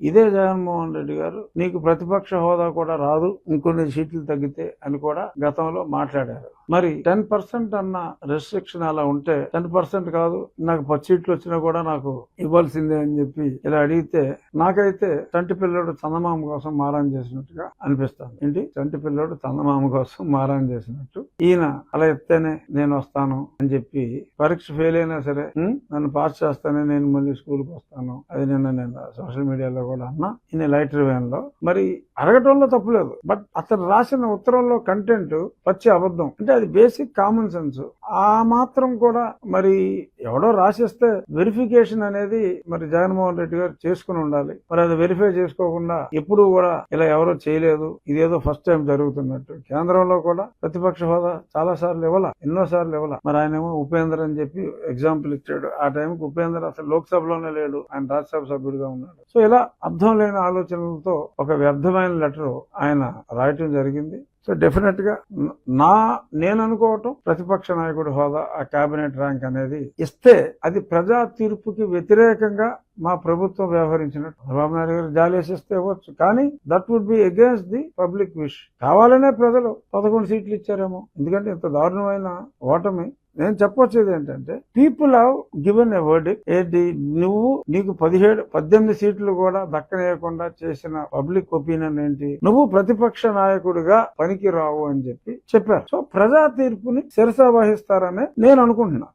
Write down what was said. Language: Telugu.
ఇదే జగన్మోహన్ రెడ్డి గారు నీకు ప్రతిపక్ష హోదా కూడా రాదు ఇంకొన్ని సీట్లు తగ్గితే అని కూడా గతంలో మాట్లాడారు. మరి టెన్ పర్సెంట్ అన్న రెస్ట్రిక్షన్ అలా ఉంటే టెన్ పర్సెంట్ కాదు నాకు పది సీట్లు వచ్చినా కూడా నాకు ఇవ్వాల్సిందే అని చెప్పి ఇలా అడిగితే నాకైతే చంటి పిల్లడు చందమామ కోసం మారాన్ చేసినట్టుగా అనిపిస్తాను. ఏంటి? చంటి పిల్లడు చందమామ కోసం మారాన్ చేసినట్టు. ఈయన అలా చెప్తేనే నేను వస్తాను అని చెప్పి పరీక్ష ఫెయిల్ అయినా సరే నన్ను పాస్ చేస్తానే నేను మళ్ళీ స్కూల్కి వస్తాను. అది నిన్న నేను సోషల్ మీడియాలో కూడా అన్నా లైటర్ లైట్లో మరి అడగటంలో తప్పులేదు బట్ అతను రాసిన ఉత్తరంలో కంటెంట్ పచ్చి అబద్ధం. అంటే అది బేసిక్ కామన్ సెన్స్ ఆ మాత్రం కూడా మరి ఎవడో రాసిస్తే వెరిఫికేషన్ అనేది మరి జగన్మోహన్ రెడ్డి గారు చేసుకుని ఉండాలి. మరి అది వెరిఫై చేసుకోకుండా ఎప్పుడు కూడా ఇలా ఎవరో చేయలేదు. ఇదేదో ఫస్ట్ టైం జరుగుతున్నట్టు. కేంద్రంలో కూడా ప్రతిపక్ష హోదా చాలా సార్లు ఇవ్వాల ఎన్నో సార్లు ఇవ్వాల. మరి ఆయనేమో ఉపేంద్ర అని చెప్పి ఎగ్జాంపుల్ ఇచ్చాడు. ఆ టైంకి ఉపేంద్ర అసలు లోక్సభలోనే లేడు. ఆయన రాజ్యసభ సభ్యుడిగా ఉన్నాడు. సో ఇలా అర్థం లేని ఆలోచనలతో ఒక వ్యర్థమైన లెటర్ ఆయన రాయటం జరిగింది. సో డెఫినెట్గా నా నేను అనుకోవటం ప్రతిపక్ష నాయకుడి హోదా ఆ కేబినెట్ ర్యాంక్ అనేది ఇస్తే అది ప్రజా తీర్పుకి వ్యతిరేకంగా మా ప్రభుత్వం వ్యవహరించినట్టు. చంద్రబాబు నాయుడు గారు జాలేసిస్తే ఇవ్వచ్చు కానీ that would be against the public wish కావాలనే ప్రజలు పదకొండు సీట్లు ఇచ్చారేమో. ఎందుకంటే ఇంత దారుణమైన ఓటమి నేను చెప్పొచ్చేది ఏంటంటే people have given a word ఏంటి? నువ్వు నీకు పదిహేడు పద్దెనిమిది సీట్లు కూడా దక్కనేయకుండా చేసిన పబ్లిక్ ఒపీనియన్ ఏంటి? నువ్వు ప్రతిపక్ష నాయకుడిగా పనికి రావు అని చెప్పి చెప్పారు. సో ప్రజా తీర్పుని శిరసా వహిస్తారనే నేను అనుకుంటున్నా.